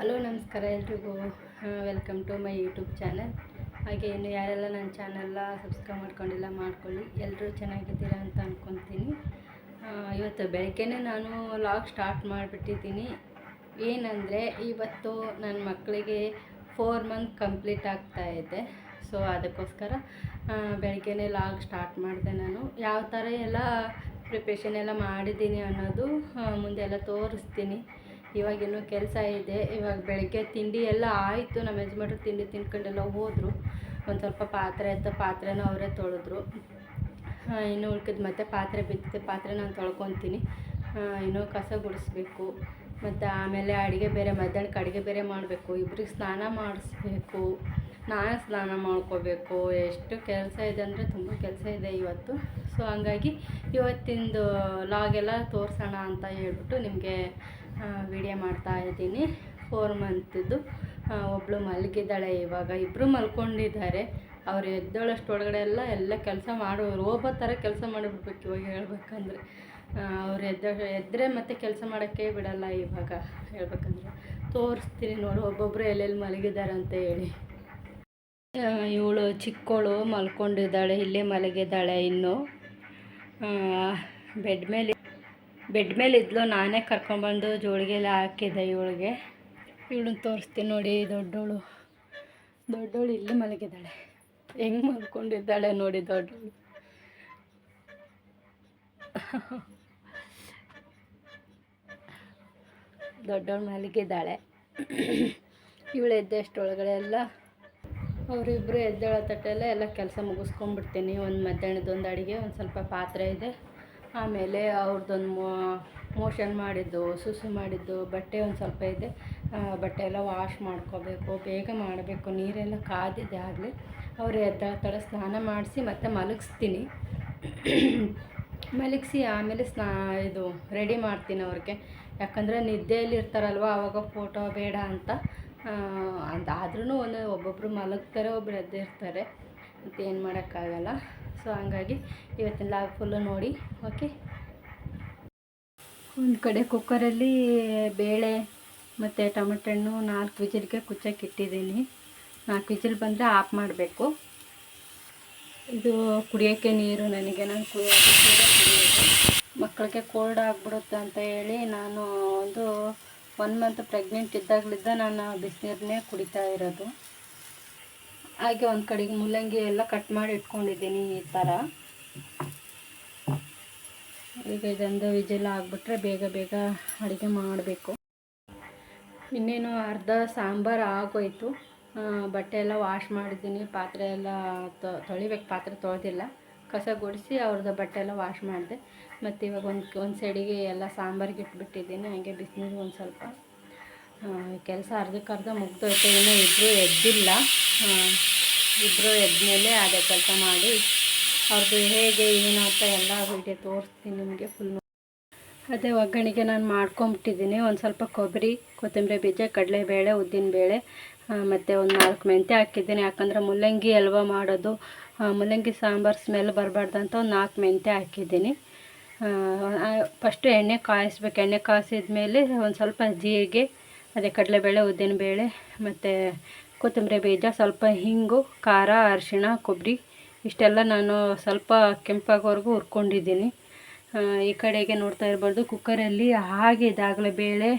Hello, ನಮಸ್ಕಾರ ಎಲ್ರಿಗೂ. Welcome to my YouTube channel ಹಾಗೆ ಇನ್ನು ಯಾರೆಲ್ಲ ನನ್ನ ಚಾನಲ್ನ ಸಬ್ಸ್ಕ್ರೈಬ್ ಮಾಡ್ಕೊಂಡಿಲ್ಲ, ಮಾಡ್ಕೊಳ್ಳಿ. ಎಲ್ಲರೂ ಚೆನ್ನಾಗಿದ್ದೀರಾ ಅಂತ ಅಂದ್ಕೊತೀನಿ ಇವತ್ತು ಬೆಳಗ್ಗೆನೇ ನಾನು ಲಾಗ್ ಸ್ಟಾರ್ಟ್ ಮಾಡಿಬಿಟ್ಟಿದ್ದೀನಿ. ಏನಂದರೆ, ಇವತ್ತು ನನ್ನ ಮಕ್ಕಳಿಗೆ ಫೋರ್ ಮಂತ್ ಕಂಪ್ಲೀಟ್ ಆಗ್ತಾ ಇದೆ. ಸೊ ಅದಕ್ಕೋಸ್ಕರ ಬೆಳಗ್ಗೆ ಬೆಳಗ್ಗೆನೇ ಲಾಗ್ ಸ್ಟಾರ್ಟ್ ಮಾಡಿದೆ ನಾನು. ಯಾವ ಥರ ಎಲ್ಲ ಪ್ರಿಪ್ರೇಷನ್ ಎಲ್ಲ ಮಾಡಿದ್ದೀನಿ ಅನ್ನೋದು ಮುಂದೆ ಎಲ್ಲ ತೋರಿಸ್ತೀನಿ. ಇವಾಗಿನ್ನೂ ಕೆಲಸ ಇದೆ. ಇವಾಗ ಬೆಳಗ್ಗೆ ತಿಂಡಿ ಎಲ್ಲ ಆಯಿತು. ನಮ್ಮ ಯಜಮಾನ್ರು ತಿಂಡಿ ತಿನ್ಕೊಂಡೆಲ್ಲ ಹೋದರು. ಒಂದು ಸ್ವಲ್ಪ ಪಾತ್ರೆ ಇತ್ತು ಪಾತ್ರೆನೂ ಅವರೇ ತೊಳೆದ್ರು. ಇನ್ನು ಉಳ್ಕಿದ ಮತ್ತೆ ಪಾತ್ರೆ ಬಿದ್ದಿದೆ ಪಾತ್ರೆ ನಾನು ತೊಳ್ಕೊತೀನಿ. ಇನ್ನೂ ಕಸ ಗುಡಿಸ್ಬೇಕು. ಮತ್ತು ಆಮೇಲೆ ಅಡುಗೆ ಬೇರೆ, ಮಧ್ಯಾಹ್ನಕ್ಕೆ ಅಡುಗೆ ಬೇರೆ ಮಾಡಬೇಕು. ಇಬ್ಬರಿಗೆ ಸ್ನಾನ ಮಾಡಿಸ್ಬೇಕು. ನಾನು ಸ್ನಾನ ಮಾಡ್ಕೋಬೇಕು. ಎಷ್ಟು ಕೆಲಸ ಇದೆ ಅಂದರೆ ತುಂಬ ಕೆಲಸ ಇದೆ ಇವತ್ತು. ಸೊ ಹಂಗಾಗಿ ಇವತ್ತಿಂದು ಲಾಗೆಲ್ಲ ತೋರಿಸೋಣ ಅಂತ ಹೇಳ್ಬಿಟ್ಟು ನಿಮಗೆ ವಿಡಿಯೋ ಮಾಡ್ತಾ ಇದ್ದೀನಿ. ಫೋರ್ ಮಂತಿದ್ದು ಒಬ್ಬಳು ಮಲಗಿದ್ದಾಳೆ ಇವಾಗ. ಇಬ್ಬರು ಮಲ್ಕೊಂಡಿದ್ದಾರೆ. ಅವ್ರು ಎದ್ದೇಳಷ್ಟೊಳಗಡೆ ಎಲ್ಲ ಎಲ್ಲ ಕೆಲಸ ಮಾಡೋ ರೋಬೋ ಥರ ಕೆಲಸ ಮಾಡಿಬಿಡ್ಬೇಕು ಇವಾಗ ಹೇಳ್ಬೇಕಂದ್ರೆ. ಅವ್ರು ಎದ್ದ ಎದ್ದರೆ ಮತ್ತೆ ಕೆಲಸ ಮಾಡೋಕ್ಕೆ ಬಿಡಲ್ಲ ಇವಾಗ ಹೇಳ್ಬೇಕಂದ್ರೆ. ತೋರಿಸ್ತೀನಿ ನೋಡು ಒಬ್ಬೊಬ್ಬರು ಎಲ್ಲೆಲ್ಲಿ ಮಲಗಿದ್ದಾರೆ ಅಂತ ಹೇಳಿ. ಇವಳು ಚಿಕ್ಕವಳು ಮಲ್ಕೊಂಡಿದ್ದಾಳೆ, ಇಲ್ಲೇ ಮಲಗಿದ್ದಾಳೆ ಇನ್ನು. ಬೆಡ್ ಮೇಲೆ ಬೆಡ್ ಮೇಲೆ ಇದ್ಲು, ನಾನೇ ಕರ್ಕೊಂಡ್ಬಂದು ಜೋಳಿಗೆಲ್ಲ ಹಾಕಿದ್ದೆ ಇವಳಿಗೆ. ಇವಳನ್ನ ತೋರಿಸ್ತೀನಿ ನೋಡಿ ದೊಡ್ಡವಳು ದೊಡ್ಡವಳು ಇಲ್ಲಿ ಮಲಗಿದ್ದಾಳೆ. ಹೆಂಗೆ ಮಲ್ಕೊಂಡಿದ್ದಾಳೆ ನೋಡಿ ದೊಡ್ಡವಳು ದೊಡ್ಡವಳು ಮಲಗಿದ್ದಾಳೆ. ಇವಳು ಎದ್ದಷ್ಟೊಳಗಡೆ ಎಲ್ಲ ಅವರಿಬ್ಬರು ಎದ್ದೇಳೋ ತಟ್ಟೆಲ್ಲ ಎಲ್ಲ ಕೆಲಸ ಮುಗಿಸ್ಕೊಂಡ್ಬಿಡ್ತೀನಿ. ಒಂದು ಮಧ್ಯಾಹ್ನದೊಂದು ಅಡುಗೆ, ಒಂದು ಸ್ವಲ್ಪ ಪಾತ್ರೆ ಇದೆ. ಆಮೇಲೆ ಅವ್ರದ್ದೊಂದು ಮೋಷನ್ ಮಾಡಿದ್ದು, ಸುಸು ಮಾಡಿದ್ದು, ಬಟ್ಟೆ ಒಂದು ಸ್ವಲ್ಪ ಇದೆ. ಬಟ್ಟೆ ಎಲ್ಲ ವಾಶ್ ಮಾಡ್ಕೋಬೇಕು, ಬೇಗ ಮಾಡಬೇಕು, ನೀರೆಲ್ಲ ಕಾದಿದೆ ಆಗಲಿ. ಅವರು ಎದ್ದ ತಡ ಸ್ನಾನ ಮಾಡಿಸಿ ಮತ್ತೆ ಮಲಗಿಸ್ತೀನಿ. ಮಲಗಿಸಿ ಆಮೇಲೆ ಸ್ನಾ, ಇದು ರೆಡಿ ಮಾಡ್ತೀನಿ ಅವ್ರಿಗೆ. ಯಾಕಂದರೆ ನಿದ್ದೆಯಲ್ಲಿ ಇರ್ತಾರಲ್ವ ಆವಾಗ ಫೋಟೋ ಬೇಡ ಅಂತ. ಅದಾದ್ರೂ ಒಂದು ಒಬ್ಬೊಬ್ಬರು ಮಲಗ್ತಾರೆ ಒಬ್ಬರು ಎದ್ದಿರ್ತಾರೆ. ಮತ್ತೇನು ಮಾಡೋಕ್ಕಾಗಲ್ಲ. ಸೊ ಹಂಗಾಗಿ ಇವತ್ತಿನ ಲಾಗ್ ಫುಲ್ಲು ನೋಡಿ ಓಕೆ ಒಂದು ಕಡೆ ಕುಕ್ಕರಲ್ಲಿ ಬೇಳೆ ಮತ್ತು ಟೊಮೆಟೊ ಹಣ್ಣು ನಾಲ್ಕು ವಿಜಿಲ್ಗೆ ಕುಚ್ಚಕ್ಕೆ ಇಟ್ಟಿದ್ದೀನಿ. ನಾಲ್ಕು ವಿಜಿಲ್ ಬಂದರೆ ಆಫ್ ಮಾಡಬೇಕು. ಇದು ಕುಡಿಯೋಕ್ಕೆ ನೀರು ನನಗೆ, ನಾನು ಕುಡಿಯೋದು ಮಕ್ಕಳಿಗೆ ಕೋಲ್ಡ್ ಆಗಿಬಿಡುತ್ತೆ ಅಂತ ಹೇಳಿ ನಾನು ಒಂದು ಒನ್ ಮಂತ್ ಪ್ರೆಗ್ನೆಂಟ್ ಇದ್ದಾಗಲಿದ್ದ ನಾನು ಬಿಸಿನೀರನ್ನೇ ಕುಡಿತಾ ಇರೋದು. ಹಾಗೆ ಒಂದು ಕಡೆಗೆ ಮೂಲಂಗಿ ಎಲ್ಲ ಕಟ್ ಮಾಡಿ ಇಟ್ಕೊಂಡಿದ್ದೀನಿ ಈ ಥರ ಈಗ ಇದೊಂದು ವಿಜಿಲ್ ಆಗಿಬಿಟ್ರೆ ಬೇಗ ಬೇಗ ಅಡುಗೆ ಮಾಡಬೇಕು. ಇನ್ನೇನು ಅರ್ಧ ಸಾಂಬಾರು ಆಗೋಯ್ತು. ಬಟ್ಟೆ ಎಲ್ಲ ವಾಶ್ ಮಾಡಿದ್ದೀನಿ. ಪಾತ್ರೆ ಎಲ್ಲ ತೊಳಿಬೇಕು. ಪಾತ್ರೆ ತೊಳೆದಿಲ್ಲ. ಕಸ ಗುಡಿಸಿ ಅವ್ರದ್ದು ಬಟ್ಟೆ ಎಲ್ಲ ವಾಶ್ ಮಾಡಿದೆ. ಮತ್ತು ಇವಾಗ ಒಂದು ಒಂದು ಸೈಡಿಗೆ ಎಲ್ಲ ಸಾಂಬಾರಿಗೆ ಇಟ್ಬಿಟ್ಟಿದ್ದೀನಿ. ಹಾಗೆ ಬಿಸಿನೀರು ಒಂದು ಸ್ವಲ್ಪ ಕೆಲಸ ಅರ್ಧಕ್ಕೆ ಅರ್ಧ ಮುಗ್ದೋಯ್ತು. ಇನ್ನೂ ಇದ್ದರೂ ಎದ್ದಿಲ್ಲ. ಇಬ್ಬರು ಎದ್ಮೇಲೆ ಅದೇ ಕೆಲಸ ಮಾಡಿ ಅವ್ರದ್ದು ಹೇಗೆ ಏನು ಅಂತ ಎಲ್ಲ ವಿಡಿಯೋ ತೋರಿಸ್ತೀನಿ ನಿಮಗೆ ಫುಲ್ ಅದೇ ಒಗ್ಗರಣೆಗೆ ನಾನು ಮಾಡ್ಕೊಂಬಿಟ್ಟಿದ್ದೀನಿ. ಒಂದು ಸ್ವಲ್ಪ ಕೊಬ್ಬರಿ, ಕೊತ್ತಂಬರಿ ಬೀಜ, ಕಡಲೆಬೇಳೆ ಉದ್ದಿನಬೇಳೆ ಮತ್ತು ಒಂದು ನಾಲ್ಕು ಮೆಂತ್ಯ ಹಾಕಿದ್ದೀನಿ. ಯಾಕಂದರೆ ಮುಲ್ಲಂಗಿ ಹಲ್ವ ಮಾಡೋದು. ಮುಲ್ಲಂಗಿ ಸಾಂಬಾರು ಸ್ಮೆಲ್ ಬರಬಾರ್ದಂತ ಒಂದು ನಾಲ್ಕು ಮೆಂತ್ಯ ಹಾಕಿದ್ದೀನಿ. ಫಸ್ಟು ಎಣ್ಣೆ ಕಾಯಿಸ್ಬೇಕು. ಎಣ್ಣೆ ಕಾಯಿಸಿದ ಮೇಲೆ ಒಂದು ಸ್ವಲ್ಪ ಜೀರಿಗೆ, ಅದೇ ಕಡಲೆಬೇಳೆ ಉದ್ದಿನಬೇಳೆ ಮತ್ತು ಕೊತ್ತಂಬರಿ ಬೀಜ, ಸ್ವಲ್ಪ ಹಿಂಗು, ಖಾರ, ಅರಿಶಿಣ, ಕೊಬ್ಬರಿ, ಇಷ್ಟೆಲ್ಲ ನಾನು ಸ್ವಲ್ಪ ಕೆಂಪಾಗೋವರೆಗೂ ಹುರ್ಕೊಂಡಿದ್ದೀನಿ. ಈ ಕಡೆಗೆ ನೋಡ್ತಾ ಇರ್ಬಾರ್ದು ಕುಕ್ಕರಲ್ಲಿ ಹಾಗೆ ಇದಾಗಲೇ ಬೇಳೆ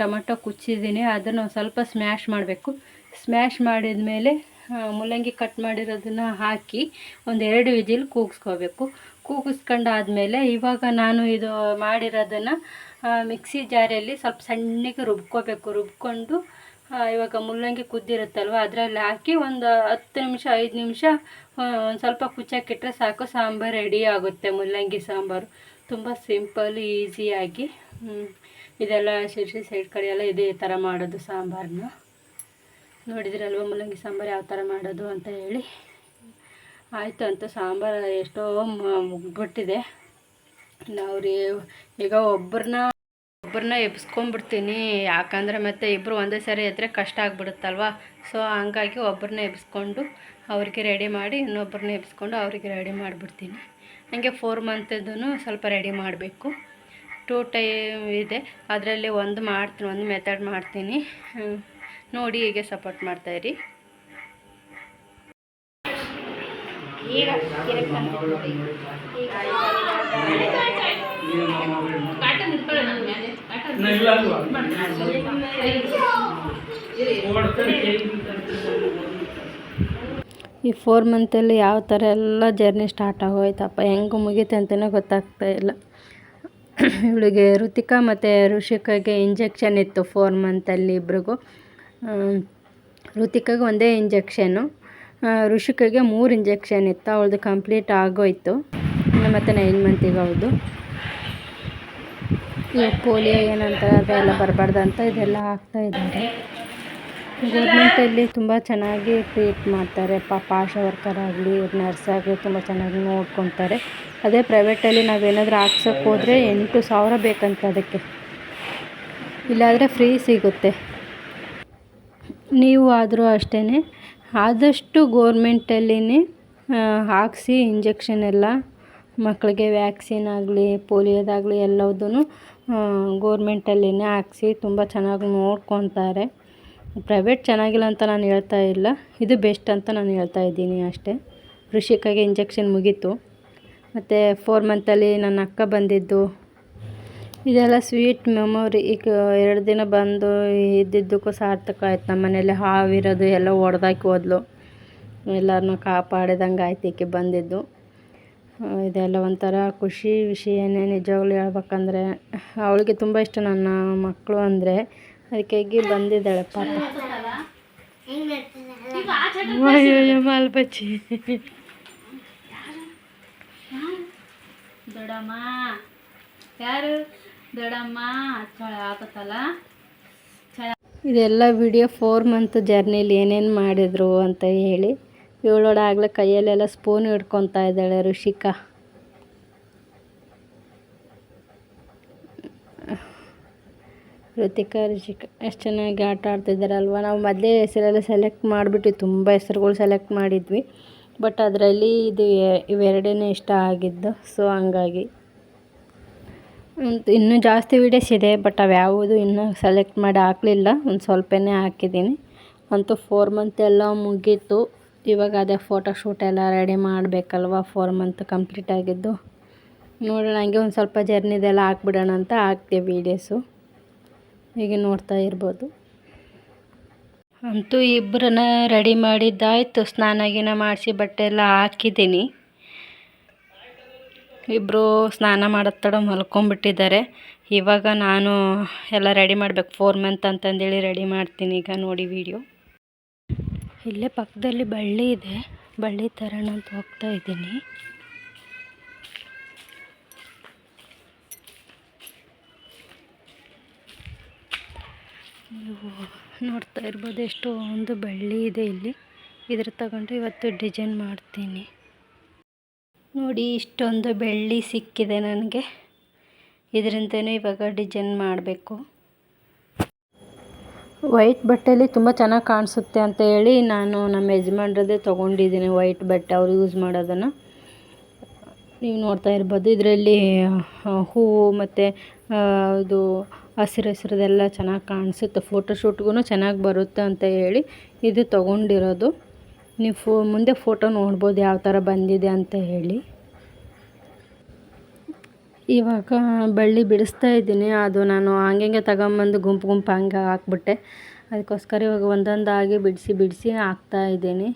ಟೊಮೆಟೊ ಕುಚ್ಚಿದ್ದೀನಿ. ಅದನ್ನು ಸ್ವಲ್ಪ ಸ್ಮ್ಯಾಶ್ ಮಾಡಬೇಕು. ಸ್ಮ್ಯಾಶ್ ಮಾಡಿದ ಮೇಲೆ ಮೂಲಂಗಿ ಕಟ್ ಮಾಡಿರೋದನ್ನು ಹಾಕಿ ಒಂದು ಎರಡು ವಿಜಿಲ್ ಕೂಗಿಸ್ಕೋಬೇಕು. ಕೂಗಿಸ್ಕೊಂಡಾದಮೇಲೆ ಇವಾಗ ನಾನು ಇದು ಮಾಡಿರೋದನ್ನು ಮಿಕ್ಸಿ ಜಾರಿಯಲ್ಲಿ ಸ್ವಲ್ಪ ಸಣ್ಣಗೆ ರುಬ್ಕೋಬೇಕು. ರುಬ್ಕೊಂಡು ಇವಾಗ ಮುಲ್ಲಂಗಿ ಕುದ್ದಿರುತ್ತಲ್ವ? ಅದರಲ್ಲಿ ಹಾಕಿ ಒಂದು ಹತ್ತು ನಿಮಿಷ, ಐದು ನಿಮಿಷ ಒಂದು ಸ್ವಲ್ಪ ಕುಚ್ಚಕ್ಕಿಟ್ರೆ ಸಾಕು. ಸಾಂಬಾರು ರೆಡಿ ಆಗುತ್ತೆ ಮುಲ್ಲಂಗಿ ಸಾಂಬಾರು. ತುಂಬ ಸಿಂಪಲ್ ಈಸಿಯಾಗಿ. ಇದೆಲ್ಲ ಶಿರ್ಸಿ ಸೈಡ್ ಕಡೆ ಎಲ್ಲ ಇದೇ ಥರ ಮಾಡೋದು ಸಾಂಬಾರನ್ನ ನೋಡಿದ್ರಲ್ವ ಮುಲ್ಲಂಗಿ ಸಾಂಬಾರು ಯಾವ ಥರ ಮಾಡೋದು ಅಂತ ಹೇಳಿ? ಆಯಿತು ಅಂತ ಸಾಂಬಾರು ಎಷ್ಟೋ ಮುಗ್ಬಿಟ್ಟಿದೆ ನಾವು ಈಗ ಒಬ್ಬರನ್ನ ಒಬ್ಬರನ್ನ ಎಬ್ಸ್ಕೊಂಡ್ಬಿಡ್ತೀನಿ ಯಾಕಂದರೆ ಮತ್ತೆ ಇಬ್ಬರು ಒಂದೇ ಸಾರಿ ಇದ್ದರೆ ಕಷ್ಟ ಆಗಿಬಿಡುತ್ತಲ್ವ? ಸೊ ಹಂಗಾಗಿ ಒಬ್ಬರನ್ನ ಎಬ್ಸ್ಕೊಂಡು ಅವ್ರಿಗೆ ರೆಡಿ ಮಾಡಿ, ಇನ್ನೊಬ್ಬರನ್ನ ಎಬ್ಸ್ಕೊಂಡು ಅವರಿಗೆ ರೆಡಿ ಮಾಡಿಬಿಡ್ತೀನಿ. ಹಾಗೆ ಫೋರ್ ಮಂತದ್ದು ಸ್ವಲ್ಪ ರೆಡಿ ಮಾಡಬೇಕು. ಟೂ ಟೈಮ್ ಇದೆ. ಅದರಲ್ಲಿ ಒಂದು ಮಾಡ್ತೀನಿ, ಒಂದು ಮೆಥಡ್ ಮಾಡ್ತೀನಿ. ನೋಡಿ ಹೀಗೆ ಸಪೋರ್ಟ್ ಮಾಡ್ತಾಯಿರಿ ಈಗ ಈ ಫೋರ್ ಮಂತಲ್ಲಿ ಯಾವ ಥರ ಎಲ್ಲ ಜರ್ನಿ ಸ್ಟಾರ್ಟ್ ಆಗೋಯ್ತಪ್ಪ, ಹೆಂಗೆ ಮುಗೀತು ಅಂತಲೇ ಗೊತ್ತಾಗ್ತಾ ಇಲ್ಲ. ಇವಳಿಗೆ ಋತಿಕಾ ಮತ್ತು ಋಷಿಕಾಗೆ ಇಂಜೆಕ್ಷನ್ ಇತ್ತು ಫೋರ್ ಮಂತಲ್ಲಿ ಇಬ್ರಿಗೂ. ಋತಿಕಾಗೆ ಒಂದೇ ಇಂಜೆಕ್ಷನು ಋಷಿಕಾಗೆ ಮೂರು ಇಂಜೆಕ್ಷನ್ ಇತ್ತು, ಅವಳದು ಕಂಪ್ಲೀಟ್ ಆಗೋಯ್ತು. ಮತ್ತು ನೈನ್ ಮಂತಿಗೆ ಅವಳದು. ಈ ಪೋಲಿಯೋ ಏನಂತಾರೆ, ಅದೆಲ್ಲ ಬರಬಾರ್ದು ಅಂತ ಇದೆಲ್ಲ ಹಾಕ್ತಾ ಇದ್ದಾರೆ. ಗೌರ್ಮೆಂಟಲ್ಲಿ ತುಂಬ ಚೆನ್ನಾಗಿ ಟ್ರೀಟ್ ಮಾಡ್ತಾರೆ. ಪಾಪ ಆಶಾ ವರ್ಕರ್ ಆಗಲಿ ನರ್ಸ್ ಆಗಲಿ ತುಂಬ ಚೆನ್ನಾಗಿ ನೋಡ್ಕೊತಾರೆ. ಅದೇ ಪ್ರೈವೇಟಲ್ಲಿ ನಾವೇನಾದರೂ ಹಾಕ್ಸೋಕೆ ಹೋದರೆ ಎಂಟು ಸಾವಿರ ಬೇಕಂತ ಅದಕ್ಕೆ. ಇಲ್ಲಾದರೆ ಫ್ರೀ ಸಿಗುತ್ತೆ. ನೀವು ಆದರೂ ಅಷ್ಟೇ ಆದಷ್ಟು ಗೋರ್ಮೆಂಟಲ್ಲಿನೇ ಹಾಕಿಸಿ ಇಂಜೆಕ್ಷನ್ ಎಲ್ಲ ಮಕ್ಕಳಿಗೆ ವ್ಯಾಕ್ಸಿನ್ ಆಗಲಿ, ಪೋಲಿಯೋದಾಗಲಿ ಎಲ್ಲದೂ ಗೋರ್ಮೆಂಟಲ್ಲಿನೇ ಹಾಕ್ಸಿ ತುಂಬ ಚೆನ್ನಾಗಿ ನೋಡ್ಕೊತಾರೆ. ಪ್ರೈವೇಟ್ ಚೆನ್ನಾಗಿಲ್ಲ ಅಂತ ನಾನು ಹೇಳ್ತಾ ಇಲ್ಲ. ಇದು ಬೆಸ್ಟ್ ಅಂತ ನಾನು ಹೇಳ್ತಾ ಇದ್ದೀನಿ ಅಷ್ಟೇ. ಋಷಿಕಾಗೆ ಇಂಜೆಕ್ಷನ್ ಮುಗೀತು. ಮತ್ತು ಫೋರ್ ಮಂತಲ್ಲಿ ನನ್ನ ಅಕ್ಕ ಬಂದಿದ್ದು. ಇದೆಲ್ಲ ಸ್ವೀಟ್ ಮೆಮೊರಿ ಈಗ ಎರಡು ದಿನ ಬಂದು ಇದ್ದಿದ್ದಕ್ಕೂ ಸಾರ್ಥಕ ಆಯ್ತು. ನಮ್ಮ ಮನೇಲಿ ಹಾವಿರೋದು ಎಲ್ಲ ಒಡೆದಾಕಿ ಹೋದ್ಲು. ಎಲ್ಲರನ್ನೂ ಕಾಪಾಡಿದಂಗೆ ಆಯ್ತು ಈಕೆ ಬಂದಿದ್ದು. ಇದೆಲ್ಲ ಒಂಥರ ಖುಷಿ ವಿಷಯನೇ ನಿಜವಾಗ್ಲೂ ಹೇಳ್ಬೇಕಂದ್ರೆ ಅವಳಿಗೆ ತುಂಬ ಇಷ್ಟ ನನ್ನ ಮಕ್ಕಳು ಅಂದರೆ. ಅದಕ್ಕಾಗಿ ಬಂದಿದ್ದಾಳೆ ಪಾಪ. ಅಯ್ಯೋ ದೊಡಮ್ಮ ಯಾರು? ದೊಡಮ್ಮ ಚಳ ಇದೆಲ್ಲ ವಿಡಿಯೋ ಫೋರ್ ಮಂತ್ ಜರ್ನಿಲಿ ಏನೇನು ಮಾಡಿದ್ರು ಅಂತ ಹೇಳಿ. ಇವಳೋಡಾಗಲೇ ಕೈಯಲ್ಲೆಲ್ಲ ಸ್ಪೂನ್ ಹಿಡ್ಕೊತಾ ಇದ್ದಾಳೆ ಋಷಿಕಾ. ಋತಿಕಾ, ಋಷಿಕಾ, ಎಷ್ಟು ಚೆನ್ನಾಗಿ ಆಟ ಆಡ್ತಿದ್ದಾರಲ್ವ? ನಾವು ಮೊದಲೇ ಹೆಸರೆಲ್ಲ ಸೆಲೆಕ್ಟ್ ಮಾಡಿಬಿಟ್ಟು ತುಂಬ ಹೆಸರುಗಳು ಸೆಲೆಕ್ಟ್ ಮಾಡಿದ್ವಿ. ಬಟ್ ಅದರಲ್ಲಿ ಇದು ಇವೆರಡನೇ ಇವೆರಡೇ ಇಷ್ಟ ಆಗಿದ್ದು ಸೊ ಹಂಗಾಗಿ. ಇನ್ನೂ ಜಾಸ್ತಿ ವೀಡಿಯೋಸ್ ಇದೆ ಬಟ್ ಅವು ಯಾವುದು ಇನ್ನೂ ಸೆಲೆಕ್ಟ್ ಮಾಡಿ ಹಾಕಲಿಲ್ಲ. ಒಂದು ಸ್ವಲ್ಪನೇ ಹಾಕಿದ್ದೀನಿ. ಅಂತೂ ಫೋರ್ ಮಂತ್ ಎಲ್ಲ ಮುಗೀತು. ಇವಾಗ ಅದೇ ಫೋಟೋ ಶೂಟ್ ಎಲ್ಲ ರೆಡಿ ಮಾಡಬೇಕಲ್ವ ಫೋರ್ ಮಂತ್ ಕಂಪ್ಲೀಟ್ ಆಗಿದ್ದು. ನೋಡೋಣ, ಹಂಗೆ ಒಂದು ಸ್ವಲ್ಪ ಜರ್ನಿದೆಲ್ಲ ಹಾಕ್ಬಿಡೋಣ ಅಂತ ಹಾಕ್ತೀವಿ ವೀಡಿಯೋಸು ಹೀಗೆ ನೋಡ್ತಾ ಇರ್ಬೋದು. ಅಂತೂ ಇಬ್ಬರನ್ನ ರೆಡಿ ಮಾಡಿದ್ದಾಯಿತು. ಸ್ನಾನ ಗೀನ ಮಾಡಿಸಿ ಬಟ್ಟೆ ಎಲ್ಲ ಹಾಕಿದ್ದೀನಿ. ಇಬ್ಬರು ಸ್ನಾನ ಮಾಡತ್ತಡ ತಡ ಮಲ್ಕೊಂಬಿಟ್ಟಿದ್ದಾರೆ ಇವಾಗ ನಾನು ಎಲ್ಲ ರೆಡಿ ಮಾಡಬೇಕು. ಫೋರ್ ಮಂತ್ ಅಂತಂದೇಳಿ ರೆಡಿ ಮಾಡ್ತೀನಿ ಈಗ ನೋಡಿ ವಿಡಿಯೋ ಇಲ್ಲೇ ಪಕ್ಕದಲ್ಲಿ ಬಳ್ಳಿ ಇದೆ. ಬಳ್ಳಿ ತರೋಣ ಅಂತ ಹೋಗ್ತಾ ಇದ್ದೀನಿ. ನೀವು ನೋಡ್ತಾ ಇರ್ಬೋದು ಎಷ್ಟು ಒಂದು ಬಳ್ಳಿ ಇದೆ ಇಲ್ಲಿ. ಇದ್ರ ತಗೊಂಡು ಇವತ್ತು ಡಿಸೈನ್ ಮಾಡ್ತೀನಿ. ನೋಡಿ, ಇಷ್ಟೊಂದು ಬೆಳ್ಳಿ ಸಿಕ್ಕಿದೆ ನನಗೆ. ಇದರಿಂದನೇ ಇವಾಗ ಡಿಸೈನ್ ಮಾಡಬೇಕು. ವೈಟ್ ಬಟ್ಟೆಯಲ್ಲಿ ತುಂಬ ಚೆನ್ನಾಗಿ ಕಾಣಿಸುತ್ತೆ ಅಂತ ಹೇಳಿ ನಾನು ನಮ್ಮ ಯಜಮಾನ್ರದ್ದೇ ತೊಗೊಂಡಿದ್ದೀನಿ ವೈಟ್ ಬಟ್ಟೆ ಅವ್ರು ಯೂಸ್ ಮಾಡೋದನ್ನು. ನೀವು ನೋಡ್ತಾ ಇರ್ಬೋದು, ಇದರಲ್ಲಿ ಹೂವು ಮತ್ತು ಇದು ಹಸಿರು ಹಸಿರದೆಲ್ಲ ಚೆನ್ನಾಗಿ ಕಾಣಿಸುತ್ತೆ. ಫೋಟೋಶೂಟ್ಗೂ ಚೆನ್ನಾಗಿ ಬರುತ್ತೆ ಅಂತ ಹೇಳಿ ಇದು ತೊಗೊಂಡಿರೋದು. ನೀವು ಫೋ, ಮುಂದೆ ಫೋಟೋ ನೋಡ್ಬೋದು ಯಾವ ಥರ ಬಂದಿದೆ ಅಂತ ಹೇಳಿ. ಇವಾಗ ಬಳ್ಳಿ ಬಿಡಿಸ್ತಾ ಇದ್ದೀನಿ. ಅದು ನಾನು ಹಂಗೆ ತಗೊಂಬಂದು ಗುಂಪು ಗುಂಪು ಹಂಗೆ ಹಾಕ್ಬಿಟ್ಟೆ. ಅದಕ್ಕೋಸ್ಕರ ಇವಾಗ ಒಂದೊಂದಾಗಿ ಬಿಡಿಸಿ ಬಿಡಿಸಿ ಹಾಕ್ತಾ ಇದ್ದೀನಿ.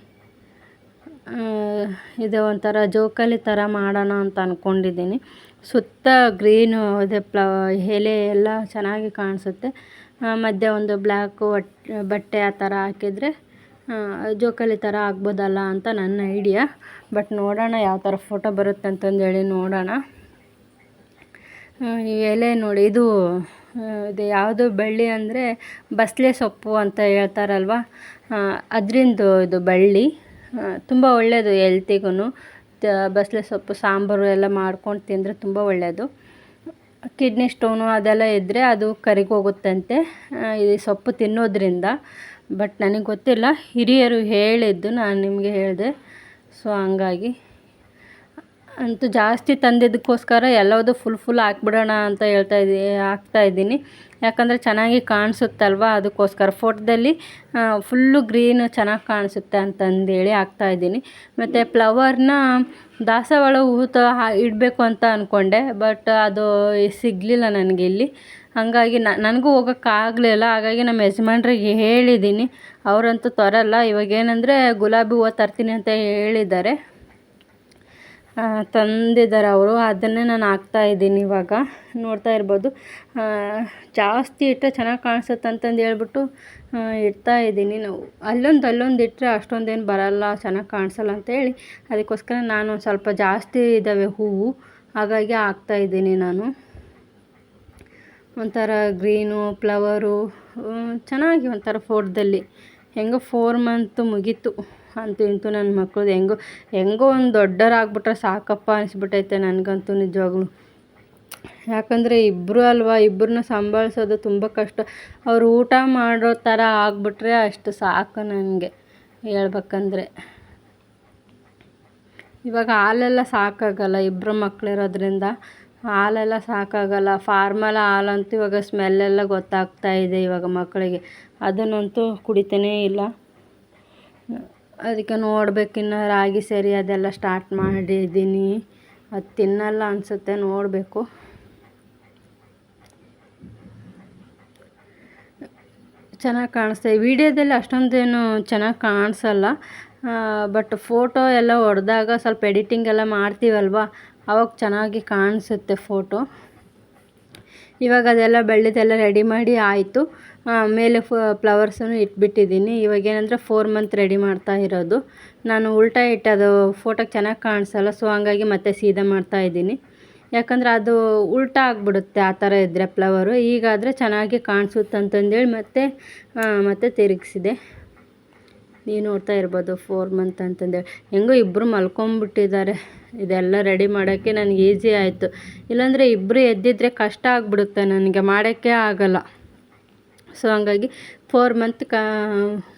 ಇದು ಒಂಥರ ಜೋಕಾಲಿ ಥರ ಮಾಡೋಣ ಅಂತ ಅಂದ್ಕೊಂಡಿದ್ದೀನಿ ಸುತ್ತ ಗ್ರೀನು, ಅದೇ ಪ್ಲ, ಎಲೆ ಎಲ್ಲ ಚೆನ್ನಾಗಿ ಕಾಣಿಸುತ್ತೆ. ಮಧ್ಯೆ ಒಂದು ಬ್ಲ್ಯಾಕು ಬಟ್ಟೆ ಆ ಥರ ಹಾಕಿದರೆ ಜೋಕಾಲಿ ಥರ ಆಗ್ಬೋದಲ್ಲ ಅಂತ ನನ್ನ ಐಡಿಯಾ. ಬಟ್ ನೋಡೋಣ ಯಾವ ಥರ ಫೋಟೋ ಬರುತ್ತೆ ಅಂತಂದೇಳಿ ನೋಡೋಣ. ಎಲೆ ನೋಡಿ, ಇದು ಇದು ಯಾವುದು ಬಳ್ಳಿ ಅಂದರೆ ಬಸಳೆ ಸೊಪ್ಪು ಅಂತ ಹೇಳ್ತಾರಲ್ವ? ಅದರಿಂದು ಇದು ಬಳ್ಳಿ. ತುಂಬ ಒಳ್ಳೆಯದು ಎಲ್ತಿಗೂ ಬಸಳೆ ಸೊಪ್ಪು, ಸಾಂಬಾರು ಎಲ್ಲ ಮಾಡ್ಕೊಂಡು ತಿಂದರೆ ತುಂಬ ಒಳ್ಳೆಯದು ಕಿಡ್ನಿ ಸ್ಟೋನು ಅದೆಲ್ಲ ಇದ್ದರೆ ಅದು ಕರಿಗೋಗುತ್ತಂತೆ. ಈ ಸೊಪ್ಪು ತಿನ್ನೋದ್ರಿಂದ. ಬಟ್ ನನಗೆ ಗೊತ್ತಿಲ್ಲ, ಹಿರಿಯರು ಹೇಳಿದ್ದು, ನಾನು ನಿಮಗೆ ಹೇಳಿದೆ. ಸೊ, ಹಂಗಾಗಿ. ಅಂತೂ ಜಾಸ್ತಿ ತಂದಿದ್ದಕ್ಕೋಸ್ಕರ ಎಲ್ಲವುದು ಫುಲ್ ಫುಲ್ ಹಾಕ್ಬಿಡೋಣ ಅಂತ ಹೇಳ್ತಾ ಇದ್ದೀನಿ ಹಾಕ್ತಾ ಇದ್ದೀನಿ. ಯಾಕಂದರೆ ಚೆನ್ನಾಗಿ ಕಾಣಿಸುತ್ತಲ್ವ ಅದಕ್ಕೋಸ್ಕರ. ಫೋಟೋದಲ್ಲಿ ಫುಲ್ಲು ಗ್ರೀನ್ ಚೆನ್ನಾಗಿ ಕಾಣಿಸುತ್ತೆ ಅಂತಂದೇಳಿ ಹಾಕ್ತಾ ಇದ್ದೀನಿ. ಮತ್ತು ಫ್ಲವರ್ನ ದಾಸವಾಳ ಹೂ ತ ಇಡಬೇಕು ಅಂತ ಅಂದ್ಕೊಂಡೆ ಬಟ್ ಅದು ಸಿಗಲಿಲ್ಲ ನನಗೆ ಇಲ್ಲಿ. ಹಾಗಾಗಿ ನನಗೂ ಹೋಗೋಕ್ಕಾಗಲಿಲ್ಲ. ಹಾಗಾಗಿ ನಮ್ಮ ಯಜಮಾನ್ರಿಗೆ ಹೇಳಿದ್ದೀನಿ. ಅವರಂತೂ ತರಲ್ಲ. ಇವಾಗ ಏನಂದರೆ ಗುಲಾಬಿ ಹೂವು ತರ್ತೀನಿ ಅಂತ ಹೇಳಿದ್ದಾರೆ. ತಂದಿದ್ದಾರೆ ಅವರು. ಅದನ್ನೇ ನಾನು ಹಾಕ್ತಾ ಇದ್ದೀನಿ ಇವಾಗ. ನೋಡ್ತಾ ಇರ್ಬೋದು. ಜಾಸ್ತಿ ಇಟ್ಟರೆ ಚೆನ್ನಾಗಿ ಕಾಣಿಸುತ್ತೆ ಅಂತಂದು ಹೇಳ್ಬಿಟ್ಟು ಇಡ್ತಾ ಇದ್ದೀನಿ ನಾವು. ಅಲ್ಲೊಂದು ಅಲ್ಲೊಂದು ಇಟ್ಟರೆ ಅಷ್ಟೊಂದೇನು ಬರಲ್ಲ, ಚೆನ್ನಾಗಿ ಕಾಣಿಸಲ್ಲ ಅಂತೇಳಿ ಅದಕ್ಕೋಸ್ಕರ ನಾನು ಸ್ವಲ್ಪ ಜಾಸ್ತಿ ಇದ್ದಾವೆ ಹೂವು. ಹಾಗಾಗಿ ಹಾಕ್ತಾ ಇದ್ದೀನಿ ನಾನು. ಒಂಥರ ಗ್ರೀನು, ಫ್ಲವರು ಚೆನ್ನಾಗಿ ಒಂಥರ ಫೋಟೋದಲ್ಲಿ ಹೆಂಗೋ ಫೋರ್ ಮಂತು ಮುಗೀತು ಅಂತೂ ಇಂತೂ ನನ್ನ ಮಕ್ಳದ್ದು ಹೆಂಗೋ ಹೆಂಗೋ ಒಂದು ದೊಡ್ಡವರಾಗ್ಬಿಟ್ರೆ ಸಾಕಪ್ಪ ಅನಿಸ್ಬಿಟ್ಟೈತೆ ನನಗಂತೂ ನಿಜವಾಗ್ಲೂ. ಯಾಕಂದರೆ ಇಬ್ಬರು ಅಲ್ವಾ ಇಬ್ಬರನ್ನ ಸಂಭಾಳಿಸೋದು ತುಂಬ ಕಷ್ಟ. ಅವ್ರು ಊಟ ಮಾಡೋ ಥರ ಆಗ್ಬಿಟ್ರೆ ಅಷ್ಟು ಸಾಕು ನನಗೆ ಹೇಳ್ಬೇಕಂದ್ರೆ. ಇವಾಗ ಹಾಲೆಲ್ಲ ಸಾಕಾಗಲ್ಲ ಇಬ್ಬರು ಮಕ್ಕಳಿರೋದ್ರಿಂದ ಹಾಲೆಲ್ಲ ಸಾಕಾಗಲ್ಲ. ಫಾರ್ಮಲ್ ಹಾಲಂತೂ ಇವಾಗ ಸ್ಮೆಲ್ಲೆಲ್ಲ ಗೊತ್ತಾಗ್ತಾ ಇದೆ ಇವಾಗ ಮಕ್ಕಳಿಗೆ. ಅದನ್ನಂತೂ ಕುಡಿತಾನೇ ಇಲ್ಲ. ಅದಕ್ಕೆ ನೋಡ್ಬೇಕಿನ್ನು ರಾಗಿ ಸರಿ ಅದೆಲ್ಲ ಸ್ಟಾರ್ಟ್ ಮಾಡಿದ್ದೀನಿ. ಅದು ತಿನ್ನಲ್ಲ ಅನಿಸುತ್ತೆ, ನೋಡಬೇಕು. ಚೆನ್ನಾಗಿ ಕಾಣಿಸ್ತಾ ವೀಡಿಯೋದಲ್ಲಿ ಅಷ್ಟೊಂದೇನು ಚೆನ್ನಾಗಿ ಕಾಣಿಸಲ್ಲ. ಬಟ್ ಫೋಟೋ ಎಲ್ಲ ಹೊಡೆದಾಗ ಸ್ವಲ್ಪ ಎಡಿಟಿಂಗ್ ಎಲ್ಲ ಮಾಡ್ತೀವಲ್ವ? ಅವಾಗ ಚೆನ್ನಾಗಿ ಕಾಣಿಸುತ್ತೆ ಫೋಟೋ. ಇವಾಗ ಅದೆಲ್ಲ ಬೆಳ್ಳಿದೆಲ್ಲ ರೆಡಿ ಮಾಡಿ ಆಯಿತು. ಮೇಲೆ ಫ್ಲವರ್ಸನ್ನು ಇಟ್ಬಿಟ್ಟಿದ್ದೀನಿ. ಇವಾಗ ಏನಂದರೆ ಫೋರ್ ಮಂತ್ ರೆಡಿ ಮಾಡ್ತಾ ಇರೋದು. ನಾನು ಉಲ್ಟಾ ಇಟ್ಟದು ಫೋಟೋಗೆ ಚೆನ್ನಾಗಿ ಕಾಣಿಸಲ್ಲ ಸೊ ಹಂಗಾಗಿ ಮತ್ತೆ ಸೀದಾ ಮಾಡ್ತಾ ಇದ್ದೀನಿ. ಯಾಕಂದರೆ ಅದು ಉಲ್ಟಾ ಆಗಿಬಿಡುತ್ತೆ, ಆ ಥರ ಇದ್ದರೆ ಫ್ಲವರು ಈಗಾದರೆ ಚೆನ್ನಾಗಿ ಕಾಣಿಸುತ್ತೆ ಅಂತಂದೇಳಿ ಮತ್ತೆ ಮತ್ತೆ ತಿರುಗಿಸಿದೆ. ನೀವು ನೋಡ್ತಾ ಇರ್ಬೋದು ಫೋರ್ ಮಂತ್ ಅಂತಂದೇಳಿ. ಹೆಂಗೋ ಇಬ್ಬರು ಮಲ್ಕೊಂಬಿಟ್ಟಿದ್ದಾರೆ. ಇದೆಲ್ಲ ರೆಡಿ ಮಾಡೋಕ್ಕೆ ನನಗೆ ಈಸಿ ಆಯಿತು. ಇಲ್ಲಾಂದರೆ ಇಬ್ಬರು ಎದ್ದಿದ್ರೆ ಕಷ್ಟ ಆಗಿಬಿಡುತ್ತೆ, ನನಗೆ ಮಾಡೋಕ್ಕೆ ಆಗಲ್ಲ. ಸೊ ಹಂಗಾಗಿ ಫೋರ್ ಮಂತ್ ಕಾ,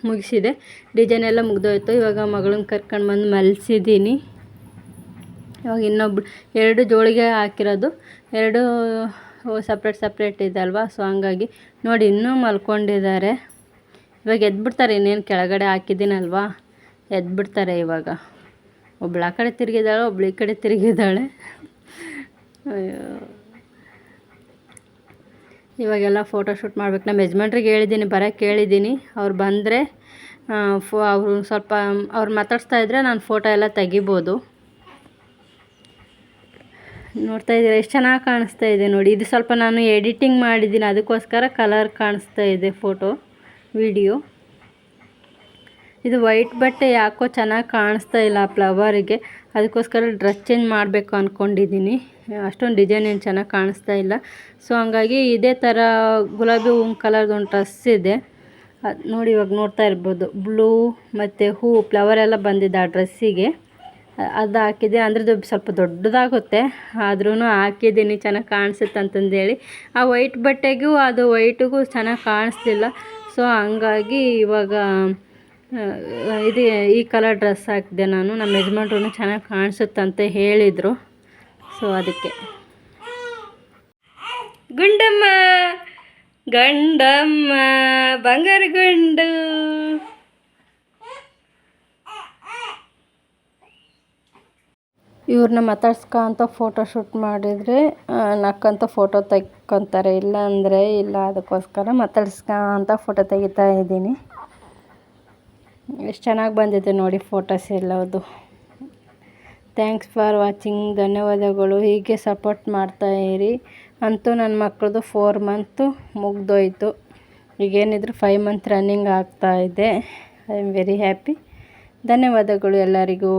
ಮುಗಿಸಿದೆ. ಡಿಸೈನ್ ಎಲ್ಲ ಮುಗಿದೋಯ್ತು. ಇವಾಗ ಮಗಳನ್ನ ಕರ್ಕೊಂಡು ಬಂದು ಮಲ್ಸಿದ್ದೀನಿ ಇವಾಗ ಇನ್ನೊಬ್ಳು, ಎರಡು ಜೋಳಿಗೆ ಹಾಕಿರೋದು. ಎರಡು ಸಪ್ರೇಟ್ ಸಪ್ರೇಟ್ ಇದೆ ಅಲ್ವಾ? ಸೊ ಹಂಗಾಗಿ ನೋಡಿ, ಇನ್ನೂ ಮಲ್ಕೊಂಡಿದ್ದಾರೆ. ಇವಾಗ ಎದ್ಬಿಡ್ತಾರೆ, ಇನ್ನೇನು ಕೆಳಗಡೆ ಹಾಕಿದ್ದೀನಲ್ವಾ? ಎದ್ಬಿಡ್ತಾರೆ ಇವಾಗ. ಒಬ್ಳು ಆ ಕಡೆ ತಿರುಗಿದ್ದಾಳೆ, ಒಬ್ಳು ಈ ಕಡೆ ತಿರುಗಿದ್ದಾಳೆ. ಇವಾಗೆಲ್ಲ ಫೋಟೋ ಶೂಟ್ ಮಾಡ್ಬೇಕು. ನಮ್ಮ ಯಜಮಾನ್ರಿಗೆ ಹೇಳಿದ್ದೀನಿ ಬರೋಕ್ಕೆ ಹೇಳಿದ್ದೀನಿ ಅವ್ರು ಬಂದರೆ ಫೋ, ಅವರು ಸ್ವಲ್ಪ, ಅವ್ರು ಮಾತಾಡ್ಸ್ತಾ ಇದ್ದರೆ ನಾನು ಫೋಟೋ ಎಲ್ಲ ತೆಗಿಬೋದು. ನೋಡ್ತಾ ಇದ್ದೀರಾ? ಎಷ್ಟು ಚೆನ್ನಾಗಿ ಕಾಣಿಸ್ತಾ ಇದೆ ನೋಡಿ. ಇದು ಸ್ವಲ್ಪ ನಾನು ಎಡಿಟಿಂಗ್ ಮಾಡಿದ್ದೀನಿ, ಅದಕ್ಕೋಸ್ಕರ ಕಲರ್ ಕಾಣಿಸ್ತಾ ಇದೆ ಫೋಟೋ ವಿಡಿಯೋ. ಇದು ವೈಟ್ ಬಟ್ಟೆ ಯಾಕೋ ಚೆನ್ನಾಗಿ ಕಾಣಿಸ್ತಾ ಇಲ್ಲ ಆ ಫ್ಲವರಿಗೆ. ಅದಕ್ಕೋಸ್ಕರ ಡ್ರೆಸ್ ಚೇಂಜ್ ಮಾಡಬೇಕು ಅಂದ್ಕೊಂಡಿದ್ದೀನಿ ಅಷ್ಟೊಂದು ಡಿಸೈನ್ ಏನು ಚೆನ್ನಾಗಿ ಕಾಣಿಸ್ತಾ ಇಲ್ಲ. ಸೊ, ಹಂಗಾಗಿ ಇದೇ ಥರ ಗುಲಾಬಿ ಹೂವಿನ ಕಲರ್ದು ಒಂದು ಡ್ರೆಸ್ ಇದೆ. ಅದು ನೋಡಿ ಇವಾಗ ನೋಡ್ತಾ ಇರ್ಬೋದು. ಬ್ಲೂ ಮತ್ತು ಹೂ, ಫ್ಲವರ್ ಎಲ್ಲ ಬಂದಿದೆ ಆ ಡ್ರೆಸ್ಸಿಗೆ. ಅದು ಹಾಕಿದೆ. ಅಂದ್ರೆ ಸ್ವಲ್ಪ ದೊಡ್ಡದಾಗುತ್ತೆ. ಆದ್ರೂ ಹಾಕಿದ್ದೀನಿ. ಚೆನ್ನಾಗಿ ಕಾಣಿಸುತ್ತೆ ಅಂತಂದೇಳಿ ಆ ವೈಟ್ ಬಟ್ಟೆಗೂ ಅದು ವೈಟಿಗೂ ಚೆನ್ನಾಗಿ ಕಾಣಿಸ್ಲಿಲ್ಲ. ಸೊ ಹಂಗಾಗಿ ಇವಾಗ ಇದು, ಈ ಕಲರ್ ಡ್ರೆಸ್ ಹಾಕಿದೆ ನಾನು. ನಮ್ಮ ಯಜಮಾನ್ರು ಚೆನ್ನಾಗಿ ಕಾಣಿಸುತ್ತಂತೆ ಹೇಳಿದರು. ಸೊ ಅದಕ್ಕೆ. ಗುಂಡಮ್ಮ, ಗಂಡಮ್ಮ, ಬಂಗಾರ ಗುಂಡು. ಇವ್ರನ್ನ ಮಾತಾಡ್ಸ್ಕೊಂತ ಫೋಟೋ ಶೂಟ್ ಮಾಡಿದರೆ ನಕ್ಕಂತ ಫೋಟೋ ತೆಕ್ಕೊತಾರೆ. ಇಲ್ಲ ಅಂದರೆ ಇಲ್ಲ, ಅದಕ್ಕೋಸ್ಕರ ಮಾತಾಡ್ಸ್ಕೊಂತ ಫೋಟೋ ತೆಗಿತಾ ಇದ್ದೀನಿ. ಎಷ್ಟು ಚೆನ್ನಾಗಿ ಬಂದಿದೆ ನೋಡಿ ಫೋಟೋಸ್ ಎಲ್ಲದು. ಥ್ಯಾಂಕ್ಸ್ ಫಾರ್ ವಾಚಿಂಗ್ ಧನ್ಯವಾದಗಳು. ಹೀಗೆ ಸಪೋರ್ಟ್ ಮಾಡ್ತಾ ಇರಿ. ಅಂತೂ ನನ್ನ ಮಕ್ಕಳದು ಫೋರ್ ಮಂತು ಮುಗ್ದೋಯ್ತು. ಈಗೇನಿದ್ರು ಫೈವ್ ಮಂತ್ ರನ್ನಿಂಗ್ ಆಗ್ತಾಯಿದೆ ಐ ಆಮ್ ವೆರಿ ಹ್ಯಾಪಿ ಧನ್ಯವಾದಗಳು ಎಲ್ಲರಿಗೂ.